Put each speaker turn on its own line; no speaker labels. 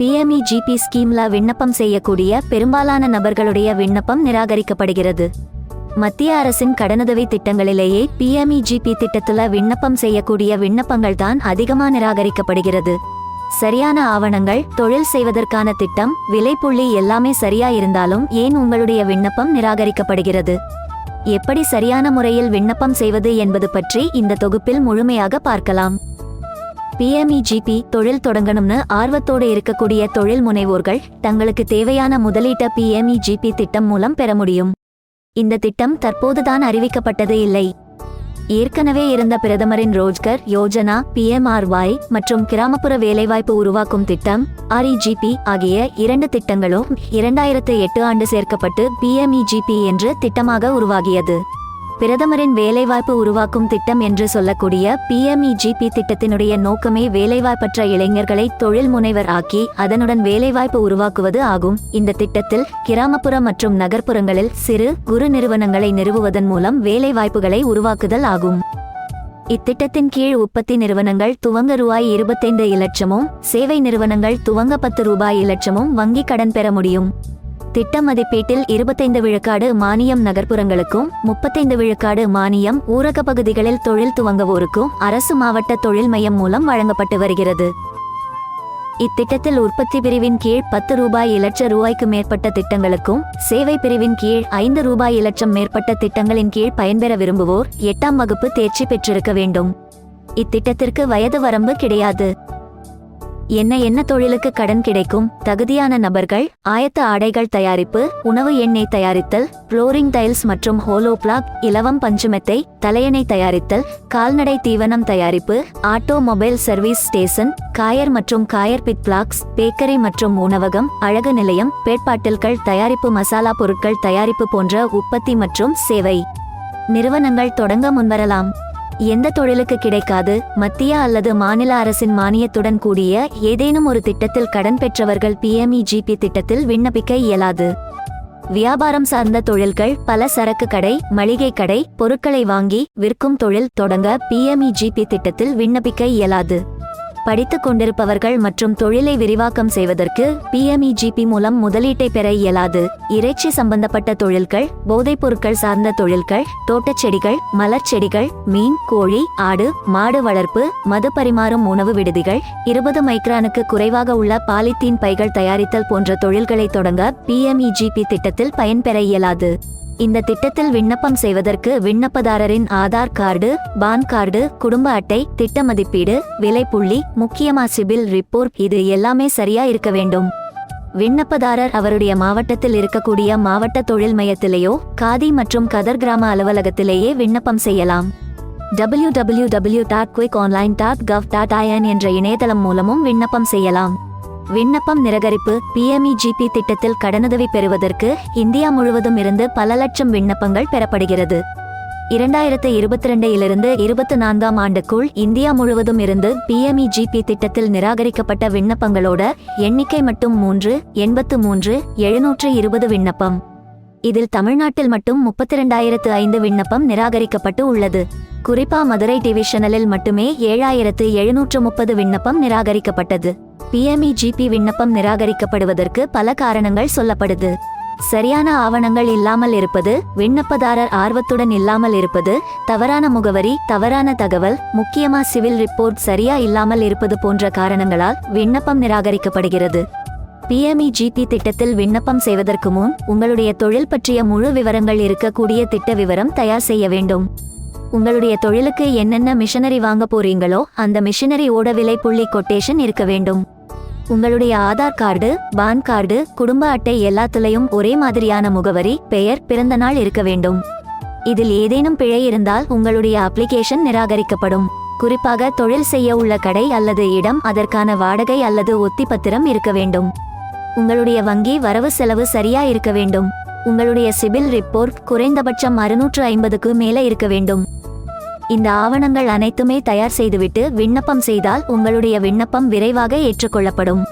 பிஎம்இ GB ஸ்கீம்ல விண்ணப்பம் செய்யக்கூடிய பெரும்பாலான நபர்களுடைய விண்ணப்பம் நிராகரிக்கப்படுகிறது. மத்திய அரசின் கடனுதவி திட்டங்களிலேயே பிஎம்இ ஜிபி திட்டத்துல விண்ணப்பம் செய்யக்கூடிய விண்ணப்பங்கள் தான் அதிகமா நிராகரிக்கப்படுகிறது. சரியான ஆவணங்கள் தொழில் செய்வதற்கான திட்டம் விலைப்புள்ளி எல்லாமே சரியா இருந்தாலும் ஏன் உங்களுடைய விண்ணப்பம் நிராகரிக்கப்படுகிறது? எப்படி சரியான முறையில் விண்ணப்பம் செய்வது என்பது பற்றி இந்த தொகுப்பில் முழுமையாக பார்க்கலாம். பிஎம்இஜிபி தொழில் தொடங்கணும்னு ஆர்வத்தோடு இருக்கக்கூடிய தொழில் முனைவோர்கள் தங்களுக்கு தேவையான முதலீட்ட பிஎம்இஜிபி திட்டம் மூலம் பெற முடியும். இந்த திட்டம் தற்போதுதான் அறிவிக்கப்பட்டது இல்லை. ஏற்கனவே இருந்த பிரதமரின் ரோஜ்கர் யோஜனா பிஎம்ஆர்ஒய் மற்றும் கிராமப்புற வேலைவாய்ப்பு உருவாக்கும் திட்டம் ஆர்இஜிபி ஆகிய இரண்டு திட்டங்களும் இரண்டாயிரத்து எட்டு ஆண்டு சேர்க்கப்பட்டு பிஎம்இஜிபி என்று திட்டமாக உருவாகியது. பிரதமரின் வேலைவாய்ப்பு உருவாக்கும் திட்டம் என்று சொல்லக்கூடிய பிஎம்இஜிபி திட்டத்தினுடைய நோக்கமே வேலைவாய்ப்பற்ற இளைஞர்களை தொழில் முனைவர் ஆக்கி அதனுடன் வேலைவாய்ப்பு உருவாக்குவது ஆகும். இந்த திட்டத்தில் கிராமப்புற மற்றும் நகர்ப்புறங்களில் சிறு குறு நிறுவனங்களை நிறுவுவதன் மூலம் வேலைவாய்ப்புகளை உருவாக்குதல் ஆகும். இத்திட்டத்தின் கீழ் உற்பத்தி நிறுவனங்கள் துவங்க ரூபாய் இருபத்தைந்து இலட்சமும் சேவை நிறுவனங்கள் துவங்க பத்து ரூபாய் இலட்சமும் வங்கிக் கடன் பெற முடியும். திட்ட மதிப்பீட்டில் இருபத்தைந்து விழுக்காடு மானியம் நகர்ப்புறங்களுக்கும் முப்பத்தைந்து விழுக்காடு மானியம் ஊரக பகுதிகளில் தொழில் துவங்குவோருக்கும் அரசு மாவட்ட தொழில் மையம் மூலம் வழங்கப்பட்டு வருகிறது. இத்திட்டத்தில் உற்பத்தி பிரிவின் கீழ் பத்து ரூபாய் இலட்ச ரூபாய்க்கு மேற்பட்ட திட்டங்களுக்கும் சேவை பிரிவின் கீழ் ஐந்து ரூபாய் இலட்சம் மேற்பட்ட திட்டங்களின் கீழ் பயன்பெற விரும்புவோர் எட்டாம் வகுப்பு தேர்ச்சி பெற்றிருக்க வேண்டும். இத்திட்டத்திற்கு வயது வரம்பு கிடையாது. என்ன என்ன தொழிலுக்கு கடன் கிடைக்கும்? தகுதியான நபர்கள் ஆயத்த ஆடைகள் தயாரிப்பு உணவு எண்ணெய் தயாரித்தல் புளோரிங் டைல்ஸ் மற்றும் ஹோலோ பிளாக் இலவம் பஞ்சுமெத்தை தலையணை தயாரித்தல் கால்நடை தீவனம் தயாரிப்பு ஆட்டோமொபைல் சர்வீஸ் ஸ்டேஷன் காயர் மற்றும் காயர் பிட் பிளாக்ஸ் பேக்கரி மற்றும் உணவகம் அழகு நிலையம் பேட்பாட்டில்கள் தயாரிப்பு மசாலா பொருட்கள் தயாரிப்பு போன்ற உற்பத்தி மற்றும் சேவை நிறுவனங்கள் தொடங்க முன்வரலாம். எந்த தொழிலுக்கு கிடைக்காது மத்திய அல்லது மாநில அரசின் மானியத்துடன் கூடிய ஏதேனும் ஒரு திட்டத்தில் கடன் பெற்றவர்கள் பிஎம்இஜிபி திட்டத்தில் விண்ணப்பிக்க இயலாது. வியாபாரம் சார்ந்த தொழில்கள் பல சரக்கு கடை மளிகை கடை பொருட்களை வாங்கி விற்கும் தொழில் தொடங்க பிஎம்இஜிபி திட்டத்தில் விண்ணப்பிக்க இயலாது. படித்துக் கொண்டிருப்பவர்கள் மற்றும் தொழிலை விரிவாக்கம் செய்வதற்கு பிஎம்இஜிபி மூலம் முதலீட்டை பெற இயலாது. இறைச்சி சம்பந்தப்பட்ட தொழில்கள் போதைப் பொருட்கள் சார்ந்த தொழில்கள் தோட்டச் செடிகள் மலர் செடிகள் மீன் கோழி ஆடு மாடு வளர்ப்பு மது பரிமாறும் உணவு விடுதிகள் இருபது மைக்ரானுக்கு குறைவாக உள்ள பாலித்தீன் பைகள் தயாரித்தல் போன்ற தொழில்களை தொடங்க பிஎம்இஜிபி திட்டத்தில் பயன்பெற இயலாது. இந்த திட்டத்தில் விண்ணப்பம் செய்வதற்கு விண்ணப்பதாரரின் ஆதார் கார்டு பான் கார்டு குடும்ப அட்டை திட்ட மதிப்பீடு விலைப்புள்ளி முக்கியமா சிபில் ரிப்போர்ட் இது எல்லாமே சரியா இருக்க வேண்டும். விண்ணப்பதாரர் அவருடைய மாவட்டத்தில் இருக்கக்கூடிய மாவட்ட தொழில் மையத்திலேயோ காதி மற்றும் கதர் கிராம அலுவலகத்திலேயே விண்ணப்பம் செய்யலாம். W W W dot quick online dot gov dot IN என்ற இணையதளம் மூலமும் விண்ணப்பம் செய்யலாம். விண்ணப்பம் நிராகரிப்பு பிஎம்இஜிபி திட்டத்தில் கடனுதவி பெறுவதற்கு இந்தியா முழுவதும் இருந்து பல லட்சம் விண்ணப்பங்கள் பெறப்படுகிறது. இரண்டாயிரத்து இருபத்தி ரெண்டிலிருந்து இருபத்தி நான்காம் ஆண்டுக்குள் இந்தியா முழுவதும் இருந்து பிஎம்இஜிபி திட்டத்தில் நிராகரிக்கப்பட்ட விண்ணப்பங்களோட எண்ணிக்கை மட்டும் மூன்று எண்பத்து மூன்று எழுநூற்று இருபது விண்ணப்பம். இதில் தமிழ்நாட்டில் மட்டும் முப்பத்தி இரண்டாயிரத்து ஐந்து விண்ணப்பம் நிராகரிக்கப்பட்டு உள்ளது. குறிப்பா மதுரை டிவிஷனலில் மட்டுமே ஏழாயிரத்து எழுநூற்று முப்பது விண்ணப்பம் நிராகரிக்கப்பட்டது. பிஎம்இஜிபி விண்ணப்பம் நிராகரிக்கப்படுவதற்கு பல காரணங்கள் சொல்லப்படுது. சரியான ஆவணங்கள் இல்லாமல் இருப்பது விண்ணப்பதாரர் ஆர்வத்துடன் இல்லாமல் இருப்பது தவறான முகவரி தவறான தகவல் முக்கியமா சிவில் ரிப்போர்ட் சரியா இல்லாமல் இருப்பது போன்ற காரணங்களால் விண்ணப்பம் நிராகரிக்கப்படுகிறது. பிஎம்இஜிபி திட்டத்தில் விண்ணப்பம் செய்வதற்கு முன் உங்களுடைய தொழில் பற்றிய முழு விவரங்கள் இருக்கக்கூடிய திட்ட விவரம் தயார் செய்ய வேண்டும். உங்களுடைய தொழிலுக்கு என்னென்ன மிஷனரி வாங்க போறீங்களோ அந்த மிஷனரி ஓட விலை புள்ளி கொட்டேஷன் இருக்க வேண்டும். உங்களுடைய ஆதார் கார்டு பான் கார்டு குடும்ப அட்டை எல்லாத்துலயும் ஒரே மாதிரியான முகவரி பெயர் பிறந்த நாள் இருக்க வேண்டும். இதில் ஏதேனும் பிழை இருந்தால் உங்களுடைய அப்ளிகேஷன் நிராகரிக்கப்படும். குறிப்பாக தொழில் செய்ய உள்ள கடை அல்லது இடம் அதற்கான வாடகை அல்லது ஒத்தி பத்திரம் இருக்க வேண்டும். உங்களுடைய வங்கி வரவு செலவு சரியா இருக்க வேண்டும். உங்களுடைய சிபில் ரிப்போர்ட் குறைந்தபட்சம் அறுநூற்று ஐம்பதுக்கு மேலே இருக்க வேண்டும். இந்த ஆவணங்கள் அனைத்துமே தயார் செய்துவிட்டு விண்ணப்பம் செய்தால் உங்களுடைய விண்ணப்பம் விரைவாக ஏற்றுக்கொள்ளப்படும்.